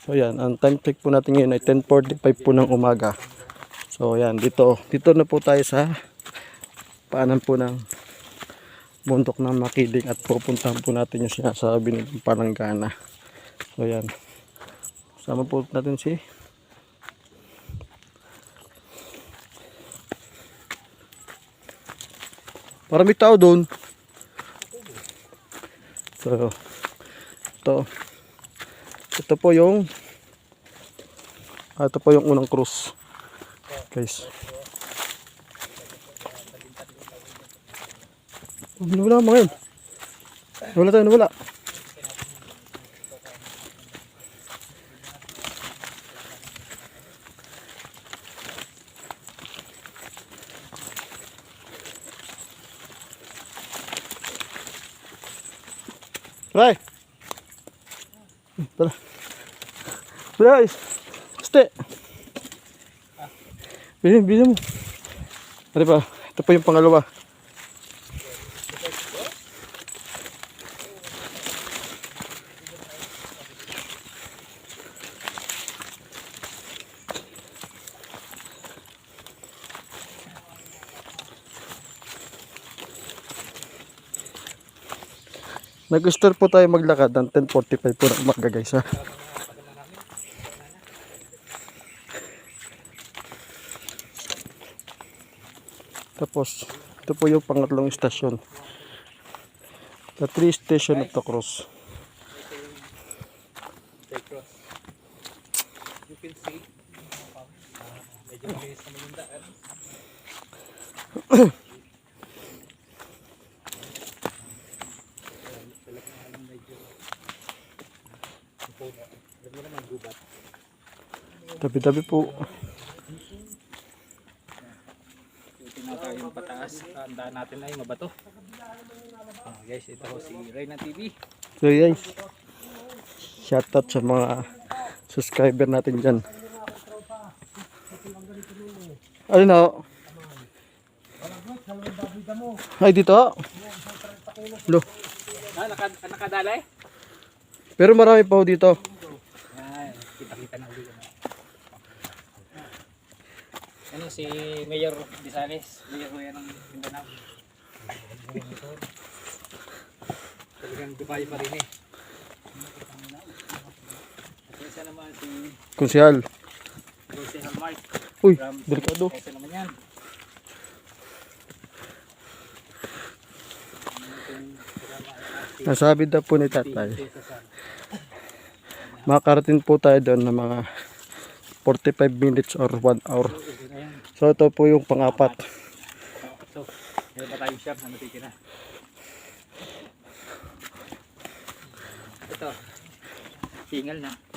So yan, ang time check po natin ngayon ay 10.45 po ng umaga. So yan, dito, dito na po tayo sa paanan po ng bundok ng Makiling at pupuntahan po natin yung sinasabi ng Palanggana. So yan, sama po natin si Marami tao doon. So, ito. Ito po yung ah, ito po yung unang cruise. Guys. Nawala mga yun. Nawala tayo, nawala. Ray! Tara. Ray! Ste! Bilhin, bilhin mo. Ano pa? Ito po yung pangalawa. Nag-start po tayo maglakad ng 10.45 po ng umaga guys ha. Tapos, ito po yung pangatlong istasyon. The three station of the cross. You Tabi-tabi po. Tayo yung pataas. Ang daan natin ay mabato. Ah, guys, ito ho si Reyna TV. So guys, shoutout sa mga subscriber natin dyan. Ano na? Ay dito. Lo. Ah, naka, nakadalay? Pero marami pa ho dito. Yan, kita-kita na ulit. Ano si Mayor Disales, Mayor yan ng Mindanao. Talagang Dubai pa rin eh. At isa naman si Konsyal. Jose Halmark. Uy, delikado. Isa naman yan. Nasabi daw po ni tatay. Makakarating po tayo doon ng mga 45 minutes or 1 hour. So ito po yung pangapat. So, meron pa tayong shop na natitira. Ito. Tingal na.